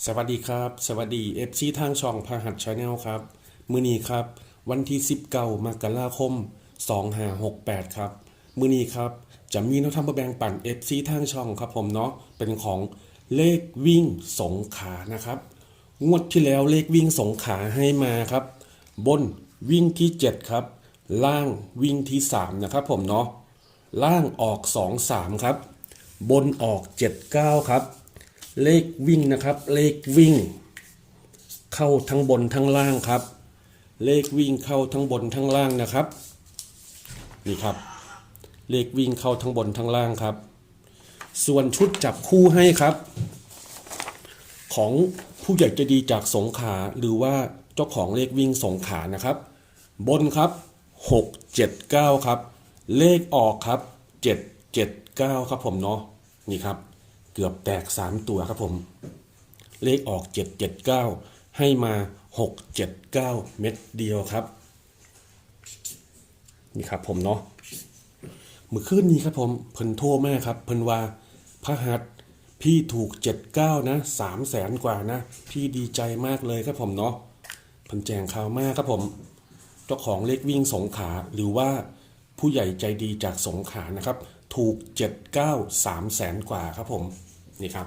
สวัสดีครับ สวัสดี FC ทางช่องพาหัสชาแนลครับ มือนี้ครับ วันที่ 19มกราคม 2568 ครับ มือนี้ครับ จะมีแนวทางประแบ่งปัน FC ทางช่องครับผมเนาะเป็นของเลขวิ่งสงขานะครับ งวดที่แล้วเลขวิ่งสงขาให้มาครับ บนวิ่งที่ 7 ครับ ล่างวิ่งที่ 3 นะครับผมเนาะล่างออก 2 3 ครับ บนออก 7 9 ครับ เลขวิ่งนะครับ เลขวิ่ง เข้าทั้งบนทั้งล่างครับ เลขวิ่งเข้าทั้งบนทั้งล่างนะครับ นี่ครับ เลขวิ่งเข้าทั้งบนทั้งล่างครับ ส่วนชุดจับคู่ให้ครับ ของผู้ใหญ่จะดีจากสงขาหรือว่าเจ้าของเลขวิ่งสงขานะครับ บนครับ 6 7 9 ครับ เลขออกครับ 7 7 9 ครับผมเนาะนี่ครับ เกือบแตก 3 ตัวครับผม เลขออก 7 7 9 ให้มา 6 7 9 เม็ดเดียวครับ นี่ครับผมเนาะเมื่อคืนนี้ครับผมเพิ่นโทรมาครับ เพิ่นว่าพระหัสพี่ถูก 79 นะ3แสนกว่านะ พี่ดีใจมากเลยครับผมเนาะเพิ่นแจงข่าวมากครับผม เจ้าของเลขวิ่งสงขาหรือว่าผู้ใหญ่ใจดีจากสงขานะครับ ถูก 79 3แสนกว่าครับผม นี่ครับ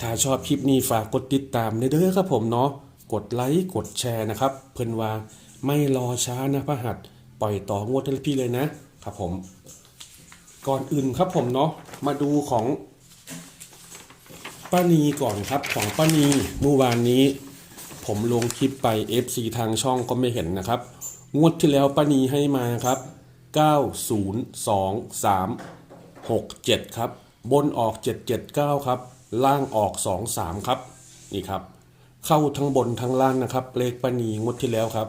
ถ้าชอบคลิปนี้ฝากกดติดตามในเด้อครับผมเนาะกดไลค์กดแชร์นะครับ เพิ่นว่าไม่รอช้านะพระหัสปล่อยต่องวดทันทีเลยนะครับผม ก่อนอื่นครับผมเนาะมาดูของป้านีก่อนครับของป้านีเมื่อวานนี้ ผมลงคลิปไป FC ทางช่องก็ไม่เห็นนะครับ งวดที่แล้วป้านีให้มาครับ 902367ครับ บนออก 779 ครับ ล่างออก 23 ครับ นี่ครับ เข้าทั้งบนทั้งล่างนะครับ เลขป้านีงวดที่แล้วครับ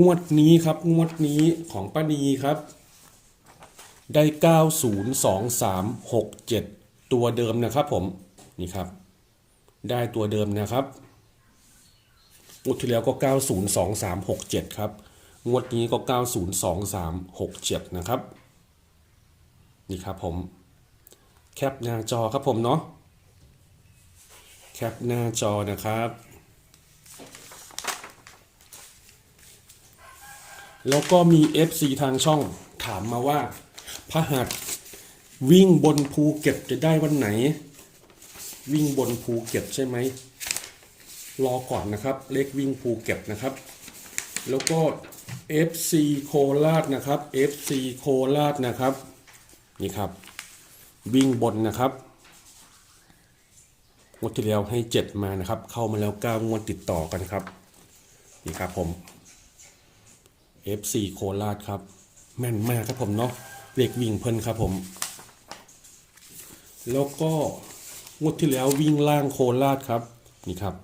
งวดนี้ครับ งวดนี้ของป้านีครับ ได้ 902367 ตัวเดิมนะครับผม นี่ครับ ได้ตัวเดิมนะครับงวดที่แล้วก็ 902367 ครับ งวดนี้ก็ 902367 นะครับ นี่ครับผม แคปหน้าจอครับผมเนาะ แคปหน้าจอนะครับ แล้วก็มี FC ทางช่องถามมาว่าพระหัสวิ่งบนภูเก็ตจะได้วันไหน วิ่งบนภูเก็ตใช่ไหมรอก่อนนะครับ เลขวิ่งภูเก็ตนะครับ แล้วก็ FC โคราชนะครับ FC โคราชนะครับ นี่ครับ วิ่งบนนะครับงวดที่แล้วให้ 7 มานะครับ เข้ามาแล้ว 9 งวดติดต่อกันครับ นี่ครับผม FC โคราชครับ แม่นมากครับผมเนาะเลขวิ่งเพิ่นครับผม แล้วก็งวดที่แล้ววิ่งล่างโคราชครับ นี่ครับ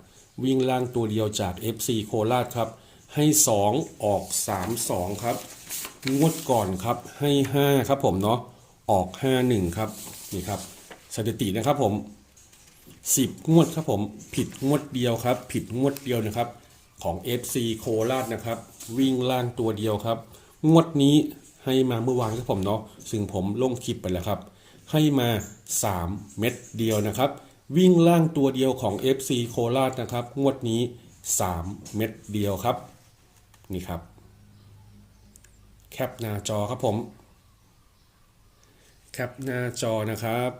วิ่งล่างตัวเดียวจาก FC โคราชครับ ให้ 2 ออก 3 2 ครับ งวดก่อนครับให้ 5 ครับผมเนาะออก 5 1 ครับนี่ครับสถิตินะครับผม 10 งวดครับผมผิดงวดเดียวครับ ผิดงวดเดียวนะครับของ FC โคราชนะครับ วิ่งล่างตัวเดียวครับ งวดนี้ให้มาเมื่อวานครับผมเนาะซึ่งผมลงคลิปไปแล้วครับ ให้มา 3 เม็ดเดียวนะครับ วิ่งล่างตัวเดียวของ FC โคราชนะครับ งวดนี้ 3 เม็ดเดียวครับ นี่ครับ แคปหน้าจอครับผม แคปหน้าจอนะครับ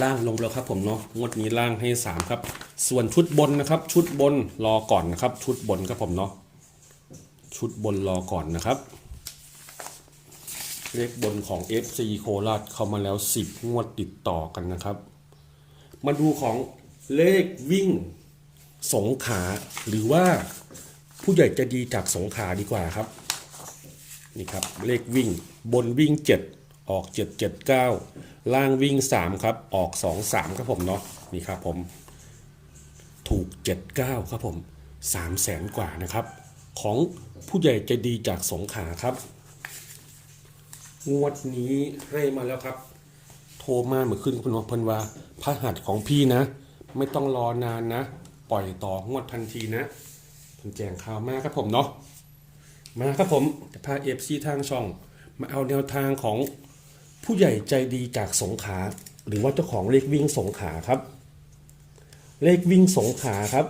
ล่างลงแล้วครับผมเนาะงวดนี้ล่างให้ 3 ครับ ส่วนชุดบนนะครับ ชุดบนรอก่อนนะครับ ชุดบนครับผมเนาะชุดบนรอก่อนนะครับเลขบนของ FC โคราชเข้ามาแล้ว 10 งวดติดต่อกันนะครับ มาดูของเลขวิ่งสงขาหรือว่าผู้ใหญ่จะดีจากสงขาดีกว่าครับ นี่ครับเลขวิ่งบนวิ่ง 7 ออก 7 7 9 ล่างวิ่ง 3 ครับ ออก 2 3 ครับผมเนาะนี่ครับผมถูก 79 ครับผม3 0 0แสนกว่านะครับ ของผู้ใหญ่ใจดีจากสงขาครับ งวดนี้ให้มาแล้วครับ ทรมาเมื่อคืนคุณว่าเพิ่นว่าพระหัสของพี่นะ ไม่ต้องรอนานนะ ปล่อยต่องวดทันทีนะเพิ่นแจ้งข่าวมาครับผมเนาะมาครับผมจะพาเอฟซีทางช่อง มาเอาแนวทางของผู้ใหญ่ใจดีจากสงขา หรือว่าเจ้าของเลขวิ่งสงขาครับ เลขวิ่งสงขาครับ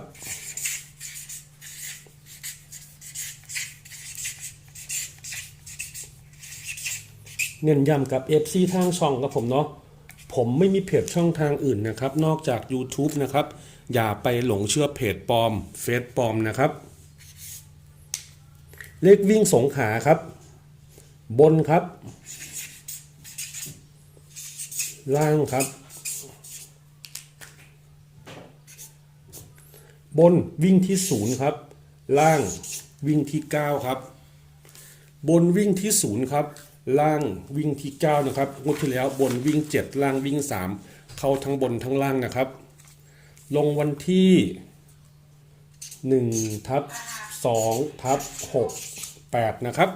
เน้นย้ำกับ FC ทางช่องครับผมเนาะ ผมไม่มีเพจช่องทางอื่นนะครับ นอกจาก YouTube นะครับ อย่าไปหลงเชื่อเพจปลอม เฟซปลอมนะครับ เลขวิ่งสงขาครับ บนครับ ล่างครับ บนวิ่งที่ศูนย์ครับ ล่างวิ่งที่เก้าครับ บนวิ่งที่ศูนย์ครับ ล่างวิ่งที่เก้านะครับงวดที่แล้วบนวิ่งเจ็ดล่างวิ่งสามเข้าทั้งบนทั้งล่างนะครับ ลงวันที่หนึ่งทับสองทับหกแปดนะครับ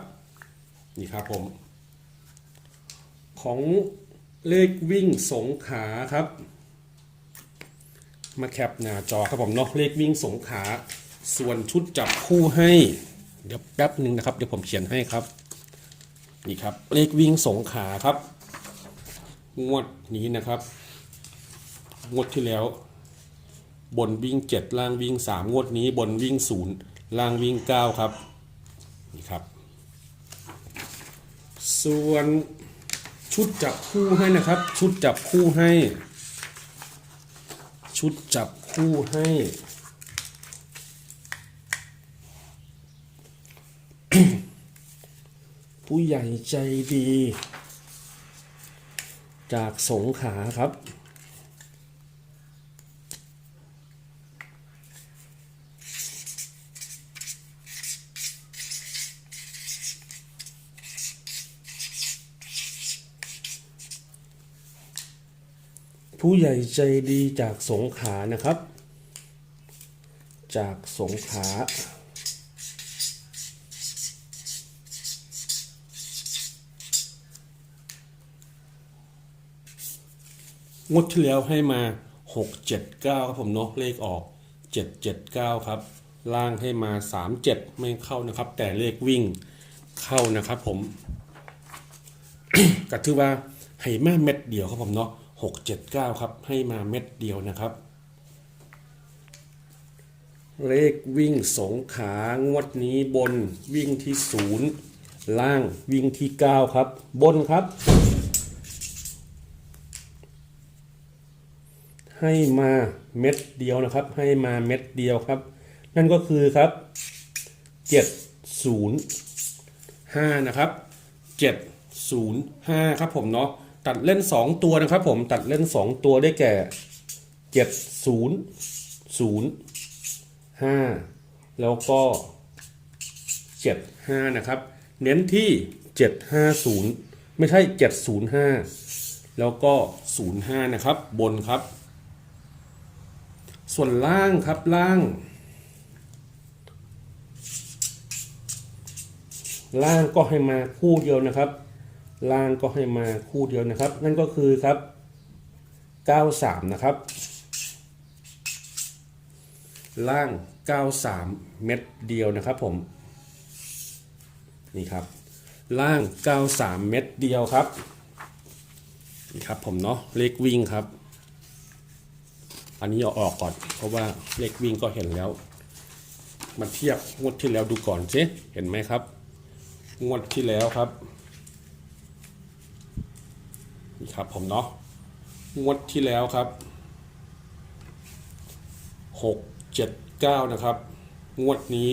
นี่ครับผม ของเลขวิ่งสงขาครับ มาแคปหน้าจอครับผมเนาะเลขวิ่งสงขา ส่วนชุดจับคู่ให้ เดี๋ยวแป๊บหนึ่งนะครับ เดี๋ยวผมเขียนให้ครับ นี่ครับเลขวิ่งสงขาครับ งวดนี้นะครับ งวดที่แล้ว บนวิ่งเจ็ดล่างวิ่งสามงวดนี้ บนวิ่งศูนย์ล่างวิ่งเก้าครับ นี่ครับ ส่วนชุดจับคู่ให้นะครับ ชุดจับคู่ให้ ชุดจับคู่ให้ ผู้ใหญ่ใจดี จากสงขาครับ ผู้ใหญ่ใจดีจากสงขานะครับ จากสงขา งวดที่แล้วให้มา 6 7 9 ครับผมเนาะเลขออก 7 7 9 ครับ ล่างให้มา 3 7 ไม่เข้านะครับ แต่เลขวิ่งเข้านะครับผมก็ถือว่าให้มาเม็ดเดียวครับผมเนาะ6 7 9 ครับ ให้มาเม็ดเดียวนะครับ เลขวิ่งสงขางวดนี้บนวิ่งที่ศูนย์ล่างวิ่งที่ 9 ครับ บนครับ ให้มาเม็ดเดียวนะครับ ให้มาเม็ดเดียวครับ นั่นก็คือครับ705นะครับ705ครับผมเนาะตัดเล่น 2 ตัวนะครับ ผมตัดเล่น 2 ตัวได้แก่700 5 แล้วก็ 75 นะครับ เน้นที่ 750 ไม่ใช่ 705 แล้วก็ 05 นะครับ บนครับ ส่วนล่างครับล่าง ล่างก็ให้มาคู่เดียวนะครับ ล่างก็ให้มาคู่เดียวนะครับ นั่นก็คือครับ 93 นะครับ ล่าง 93 เม็ดเดียวนะครับผม นี่ครับ ล่าง 93 เม็ดเดียวครับ นี่ครับผมเนาะเลขวิ่งครับ อันนี้เอาออกก่อน เพราะว่าเลขวิ่งก็เห็นแล้วมาเทียบงวดที่แล้วดูก่อนสิเห็นไหมครับ งวดที่แล้วครับนี่ครับผมเนาะงวดที่แล้วครับหกเจ็ดเก้านะครับ งวดนี้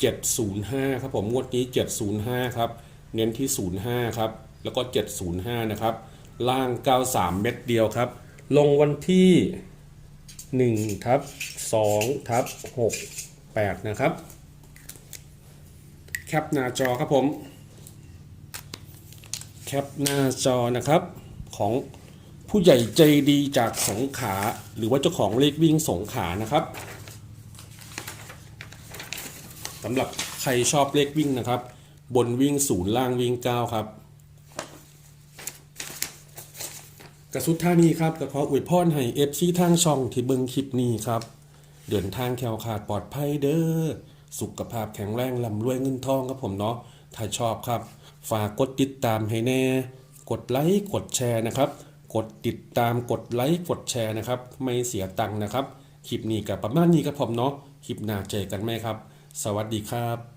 เจ็ดศูนย์ห้าครับผมงวดนี้เจ็ดศูนย์ห้าครับ เน้นที่ศูนย์ห้าครับ แล้วก็เจ็ดศูนย์ห้านะครับ ล่างเก้าสามเม็ดเดียวครับ ลงวันที่ หนึ่งทับสองทับหกแปดนะครับ แคปหน้าจอครับผม แคปหน้าจอนะครับของผู้ใหญ่ใจดีจากสงขาหรือว่าเจ้าของเลขวิ่งสงขานะครับสำหรับใครชอบเลขวิ่งนะครับ บนวิ่งศูนย์ล่างวิ่งเก้าครับ กระสุดท่านี้ครับกระเพาะอวยพรให้เอฟซีทางช่องที่เบิ่งคลิปนี้ครับ เดินทางแคล้วคลาดปลอดภัยเด้อสุขภาพแข็งแรงลำรวยเงินทองครับผมเนาะถ้าชอบครับ ฝากกดติดตามให้แน่ กดไลค์กดแชร์นะครับ กดติดตามกดไลค์กดแชร์นะครับ ไม่เสียตังค์นะครับคลิปนี้กับประมาณนี้ก็พอมเนาะคลิปหน้าเจอกันไหมครับ สวัสดีครับ